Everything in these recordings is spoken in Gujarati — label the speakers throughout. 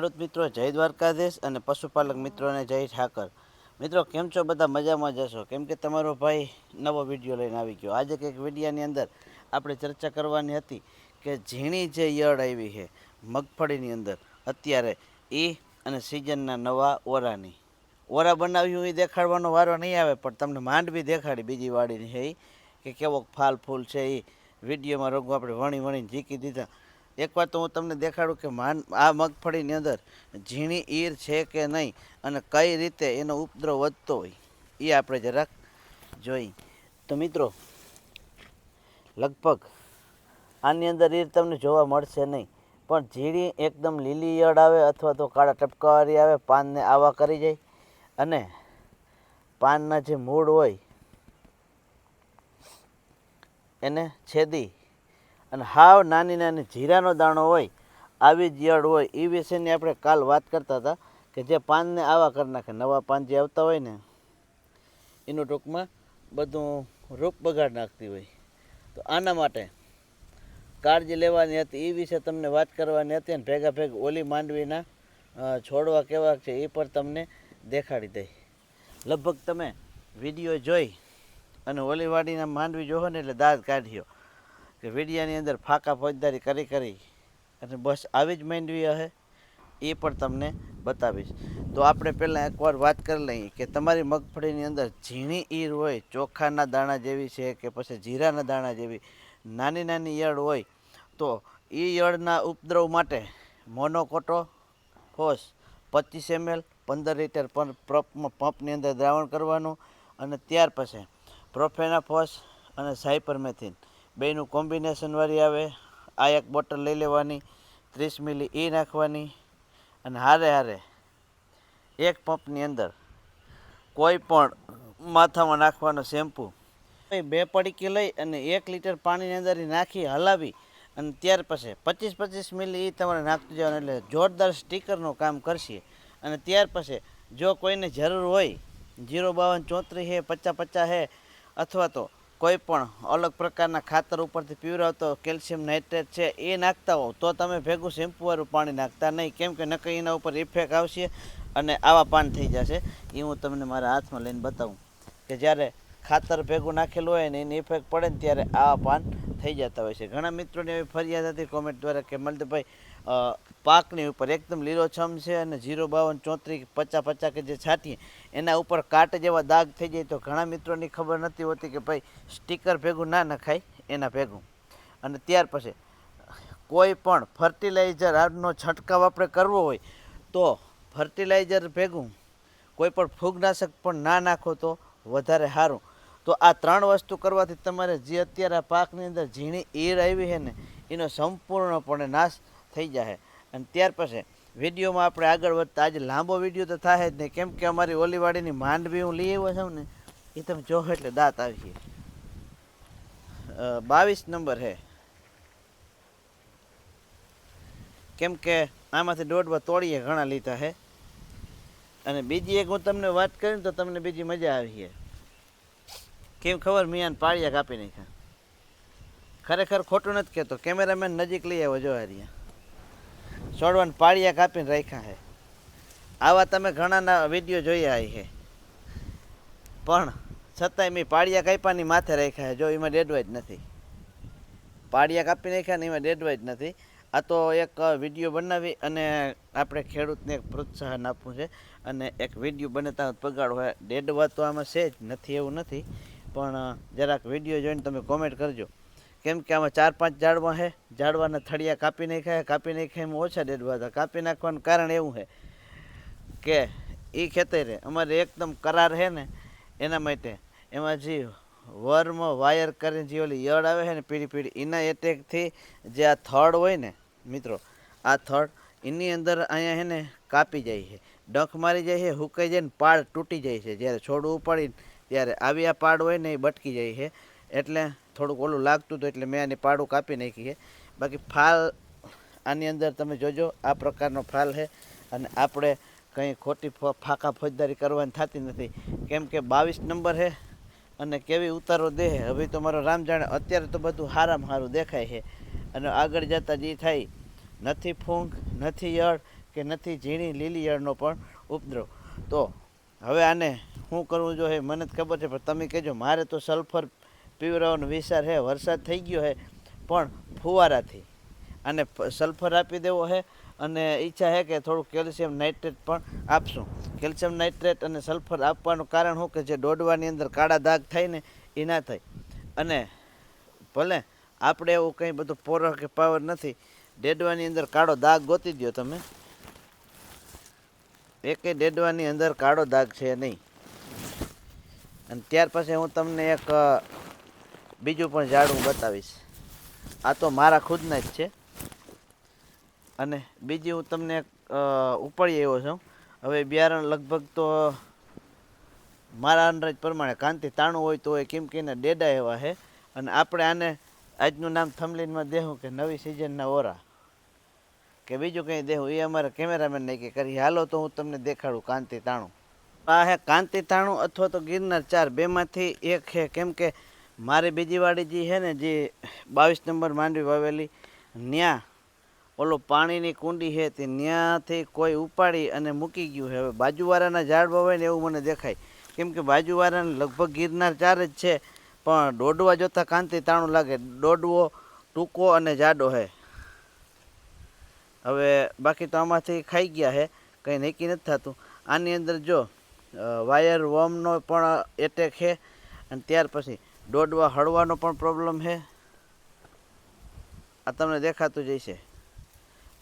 Speaker 1: ખેડૂત મિત્રો, જય દ્વારકાધીશ અને પશુપાલક મિત્રોને જય ઠાકર. મિત્રો, કેમ છો? બધા મજામાં જશો કેમ કે તમારો ભાઈ નવો વીડિયો લઈને આવી ગયો. આજે કંઈક વિડીયાની અંદર આપણે ચર્ચા કરવાની હતી કે ઝીણી જે યળ આવી છે, મગફળીની અંદર, અત્યારે એ અને સિઝનના નવા ઓરાની. ઓરા બનાવ્યું એ દેખાડવાનો વારો નહીં આવે, પણ તમને માંડવી દેખાડી બીજી વાડીની છે એ કે કેવો ફાલ ફૂલ છે એ વિડીયોમાં રોગો આપણે વણી વણીને ઝીકી દીધા. એકવાર તો હું તમને દેખાડું કે માન આ મગફળીની અંદર ઝીણી ઈર છે કે નહીં અને કઈ રીતે એનો ઉપદ્રવ વધતો હોય એ આપણે જરાક જોઈ. તો મિત્રો, લગભગ આની અંદર ઈર તમને જોવા મળશે નહીં, પણ ઝીણી એકદમ લીલી ઈયળ આવે અથવા તો કાળા ટપકાવાળી આવે, પાનને આવા કરી જાય અને પાનના જે મૂળ હોય, એને છેદી અને હાવ નાની નાની જીરાનો દાણો હોય, આવી જ હોય એ વિશેની આપણે કાલ વાત કરતા હતા કે જે પાનને આવા કરી નાખે, નવા પાન જે આવતા હોય ને, એનું ટૂંકમાં બધું રૂપ બગાડ નાખતી હોય. તો આના માટે કાળજી લેવાની હતી એ વિશે તમને વાત કરવાની હતી અને ભેગા ભેગ ઓલી માંડવીના છોડવા કેવા છે એ પણ તમને દેખાડી દઈ. લગભગ તમે વીડિયો જોઈ અને ઓલી વાડીના માંડવી જોહો ને એટલે દાંત કાઢ્યો. કે વિડિયાની અંદર ફાકા ફોજદારી કરી કરી અને બસ આવી જ માંડવી હશે એ પણ તમને બતાવીશ. તો આપણે પહેલાં એકવાર વાત કરી લઈએ કે તમારી મગફળીની અંદર ઝીણી ઈર હોય, ચોખાના દાણા જેવી છે કે પછી જીરાના દાણા જેવી, નાની નાની ઈયળ હોય, તો એ ઈયળના ઉપદ્રવ માટે મોનોકોટો ફોસ પચીસ એમએલ, પંદર લીટર પંપની અંદર દ્રાવણ કરવાનું અને ત્યાર પછી પ્રોફેના ફોસ અને સાયપરમેથિન. બેયનું કોમ્બિનેશનવાળી આવે. આ એક બોટલ લઈ લેવાની, ત્રીસ મિલી એ નાખવાની અને હારે હારે એક પંપની અંદર કોઈ પણ માથામાં નાખવાનો શેમ્પુ બે પડીકી લઈ અને એક લીટર પાણીની અંદર નાખી હલાવી અને ત્યાર પછી પચીસ પચીસ મિલી એ તમારે નાખતું જવાનું એટલે જોરદાર સ્ટીકરનું કામ કરશે. અને ત્યાર પછી જો કોઈને જરૂર હોય, જીરો બાવન ચોત્રીસ હે, પચાસ પચાસ હે, અથવા તો કોઈ પણ અલગ પ્રકારના ખાતર ઉપરથી પીવરાવતો કેલ્શિયમ નાઇટ્રેટ છે, એ નાખતા હોવ તો તમે ભેગું શેમ્પુવાળું પાણી નાખતા નહીં. કેમ કે નકર એના ઉપર ઇફેક્ટ આવશે અને આવા પાન થઈ જશે. એ હું તમને મારા હાથમાં લઈને બતાવું કે જ્યારે ખાતર ભેગું નાખેલું હોય ને એની ઇફેક્ટ પડે ને ત્યારે આવા પાન થઈ જતા હોય છે. ઘણા મિત્રોની એવી ફરિયાદ હતી કોમેન્ટ દ્વારા કે મલદભાઈ પાકની ઉપર એકદમ લીલોછમ છે અને જીરો બાવન ચોત્રીસ પચાસ પચાસ કે જે છાંટીએ, એના ઉપર કાટ જેવા દાગ થઈ જાય તો ઘણા મિત્રોની ખબર નથી હોતી કે ભાઈ સ્ટીકર ભેગું ના નખાય, એના ભેગું. અને ત્યાર પછી, કોઈ પણ ફર્ટિલાઇઝર આનો છંટકાવ આપણે કરવો હોય, તો ફર્ટિલાઇઝર ભેગું, કોઈ પણ ફૂગનાશક પણ ના નાખો તો વધારે સારું તો આ ત્રણ વસ્તુ કરવાથી તમારે જે અત્યારે આ પાકની અંદર ઝીણી ઈર આવી છે ને, એનો સંપૂર્ણપણે નાશ થઈ જાય અને ત્યાર પછી વિડીયોમાં આપણે આગળ વધતા આજે લાંબો વીડિયો તો થાય જ નહીં. કેમ કે અમારી ઓલીવાડીની માંડવી હું લઈ આવ્યો છું ને, એ તમે જો એટલે દાંત આવી બાવીસ નંબર છે કેમ કે આમાંથી દોડવા તોડીએ ઘણા લીધા હે. અને બીજી એક હું તમને વાત કરીને તો તમને બીજી મજા આવી છે કેમ ખબર? મિયાન પાળિયા કાપી નાખ્યા. ખરેખર ખોટું નથી કહેતો. કેમેરામેન નજીક લઈ આવ્યો જો હારિયા છોડવાને પાળિયા કાપીને રાખ્યા છે. આવા તમે ઘણાના વીડિયો જોયા છે પણ છતાંય મેં પાળિયા કાપ્યાની માથે રાખ્યા છે. જો એમાં ડેડવાય જ નથી. પાળિયા કાપી નાખ્યા ને એમાં ડેડવાય જ નથી. આ તો એક વીડિયો બનાવી અને આપણે ખેડૂતને એક પ્રોત્સાહન આપવું છે. અને એક વીડિયો બને ત્યાં પગાડ હોય. ડેડવા તો આમાં છે જ. નથી એવું નથી. પણ જરાક વીડિયો જોઈને તમે કોમેન્ટ કરજો. કેમ કે આમાં ચાર પાંચ ઝાડવા છે ઝાડવાના થળિયા કાપી નાખ્યા કાપી નાખ્યા એમાં ઓછા ડેડવા હતા કાપી નાખવાનું કારણ એવું છે કે એ ખેતરે અમારે એકદમ કરાર છે ને એના માટે. એમાં જે વર્મ વાયર કરીને જે ઓલી યળ આવે છે ને પીળી પીળી એના એટેકથી જે આ થડ હોય ને મિત્રો, આ થડ એની અંદર અહીંયા છે ને કાપી જાય છે ડંખ મારી જાય છે હુકાઈ જાય ને પાડ તૂટી જાય છે. જ્યારે છોડ ઉપાડીને ત્યારે આવી આ પાડ હોય ને એ બટકી જાય છે એટલે થોડુંક ઓલું લાગતું હતું એટલે મેં આની પાડું કાપી નાખી છે. બાકી ફાલ આની અંદર તમે જોજો, આ પ્રકારનો ફાલ છે અને આપણે કંઈ ખોટી ફાકા ફોજદારી કરવાની થતી નથી. કેમ કે બાવીસ નંબર છે અને કેવી ઉતારો દે હવે તો મારો રામ જાણે અત્યારે તો બધું હારામાં સારું દેખાય છે. અને આગળ જતાં જે થાય, નથી ફૂંક, નથી યળ કે નથી ઝીણી લીલી યળનો પણ ઉપદ્રવ. તો હવે આને શું કરવું જોઈએ મને જ ખબર છે, પણ તમે કહેજો, મારે તો સલ્ફર પીવરાવાનો વિચાર છે વરસાદ થઈ ગયો છે પણ ફુવારાથી. અને સલ્ફર આપી દેવો છે અને ઈચ્છા છે કે થોડું કેલ્શિયમ નાઇટ્રેટ પણ આપશું. કેલ્શિયમ નાઇટ્રેટ અને સલ્ફર આપવાનું કારણ શું? કે જે દોડવાની અંદર કાળા દાગ થાય ને એ ના થાય. અને ભલે આપણે એવું કંઈ બધું પોરો કે પાવર નથી, ડેડવાની અંદર કાળો દાગ ગોતી દો તમે. એકે ડેડવાની અંદર કાળો દાગ છે નહીં. અને ત્યાર પછી હું તમને એક બીજું પણ ઝાડ હું બતાવીશ. આ તો મારા ખુદના જ છે. અને બીજી હું તમને ઉપાડી આવ્યો છું. હવે બિયારણ લગભગ તો મારા અંદાજ પ્રમાણે કાંતિ તાણું હોય તો એ કેમ કે ડેડા એવા છે અને આપણે આને, આજનું નામ થમલીનમાં દેહું કે નવી સિઝનના ઓરા. કે બીજું કંઈ દેહું, એ અમારા કેમેરામેન નહીં કરી. હાલો તો હું તમને દેખાડું કાંતિ તાણું. આ હે કાંતિ તાણું અથવા તો ગિરનાર ચાર. બેમાંથી એક છે કેમ કે મારી બીજી વાડી જે છે ને, જે બાવીસ નંબર માંડવી વાવેલી ત્યાં ઓલો પાણીની કુંડી છે, તે ત્યાંથી કોઈ ઉપાડી અને મૂકી ગયું છે. હવે બાજુવાળાના ઝાડ હોય ને એવું મને દેખાય. કેમ કે બાજુવાળાને લગભગ ગિરનાર ચાર જ છે, પણ દોડવા જોતાં કાંતિ તાણું લાગે. દોડવો, ટૂંકો અને જાડો છે. હવે બાકી તો આમાંથી ખાઈ ગયા છે, કંઈ નક્કી નથી થતું. આની અંદર જો વાયર વોર્મનો પણ એટેક છે, અને ત્યાર પછી દોડવા, હળવાનો પણ પ્રોબ્લેમ છે. આ તમને દેખાતું જ હશે.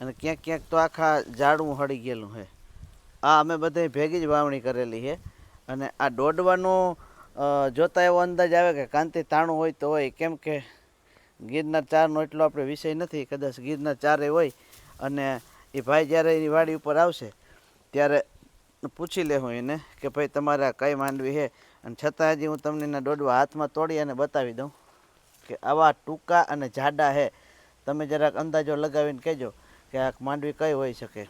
Speaker 1: અને ક્યાંક ક્યાંક તો આખા ઝાડવું હળી ગયેલું છે. આ અમે બધાય ભેગી જ વાવણી કરેલી છે. અને આ દોડવાનો જોતા એવો અંદાજ આવે કે કાંતિ તાણું હોય તો હોય. કેમ કે ગીરના ચારનો એટલો આપણે વિષય નથી, કદાચ ગીરના ચારે હોય અને એ ભાઈ જ્યારે એની વાડી ઉપર આવશે, ત્યારે પૂછી લેવું એને કે ભાઈ તમારે કઈ માંડવી છે? અને છતાં હજી હું તમને એના દોડવા હાથમાં તોડી અને બતાવી દઉં કે આવા ટૂંકા અને જાડા હે. તમે જરાક અંદાજો લગાવીને કહેજો કે આ માંડવી કઈ હોઈ શકે.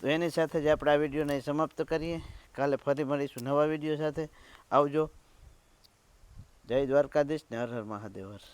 Speaker 1: તો એની સાથે જ આપણે આ વિડીયોને સમાપ્ત કરીએ. કાલે ફરી મળીશું નવા વીડિયો સાથે. આવજો. જય દ્વારકાધીશ ને હર હર મહાદેવ હર.